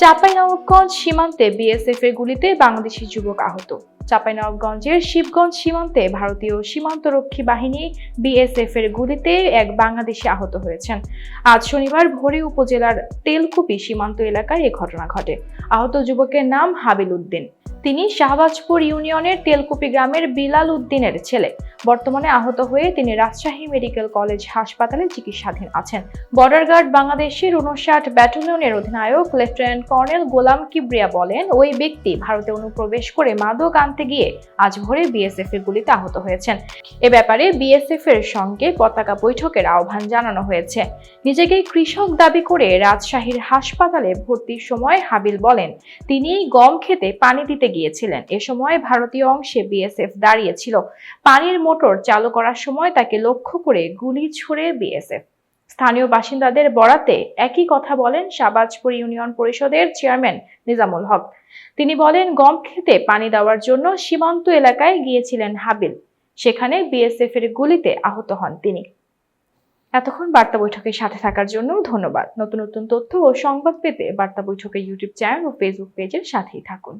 চাঁপাইনবাবগঞ্জ সীমান্তে বিএসএফ এর গুলিতে বাংলাদেশি যুবক আহত। চাঁপাইনবাবগঞ্জের শিবগঞ্জ সীমান্তে ভারতীয় সীমান্তরক্ষী বাহিনী বিএসএফ এর গুলিতে এক বাংলাদেশি আহত হয়েছেন। আজ শনিবার ভোরে উপজেলার তেলকুপি সীমান্ত এলাকায় এ ঘটনা ঘটে। আহত যুবকের নাম হাবিল উদ্দিন তিনি শাহবাজপুর ইউনিয়নের তেলকুপি গ্রামের বিলাল উদ্দিনের ছেলে। বর্তমানে আহত হয়ে তিনি রাজশাহী মেডিকেল কলেজ হাসপাতালে চিকিৎসাধীন আছেন। বর্ডার গার্ড বাংলাদেশের উনষাট ব্যাটালিয়নের অধিনায়ক লেফটেন্যান্ট কর্নেল গোলাম কিবরিয়া বলেন, ওই ব্যক্তি ভারতে অনুপ্রবেশ করে মাদক আনতে গিয়ে আজ ভোরে বিএসএফ এর গুলিতে আহত হয়েছেন। এ ব্যাপারে বিএসএফ এর সঙ্গে পতাকা বৈঠকের আহ্বান জানানো হয়েছে। নিজেকে কৃষক দাবি করে রাজশাহীর হাসপাতালে ভর্তির সময় হাবিল বলেন তিনি গম খেতে পানি দিতে গিয়েছিলেন। এ সময় ভারতীয় অংশে বিএসএফ দাঁড়িয়েছিল। পানির মোটর চালু করার সময় তাকে লক্ষ্য করে গুলি ছুড়ে বিএসএফ। স্থানীয় বাসিন্দাদের বরাতে একই কথা বলেন শাহবাজপুর ইউনিয়ন পরিষদের চেয়ারম্যান নিজামুল হক। তিনি বলেন, গম খেতে পানি দেওয়ার জন্য সীমান্ত এলাকায় গিয়েছিলেন হাবিল। সেখানে বিএসএফ এর গুলিতে আহত হন তিনি। এতক্ষণ বার্তা বৈঠকের সাথে থাকার জন্য ধন্যবাদ। নতুন নতুন তথ্য ও সংবাদ পেতে বার্তা বৈঠকের ইউটিউব চ্যানেল ও ফেসবুক পেজের সাথেই থাকুন।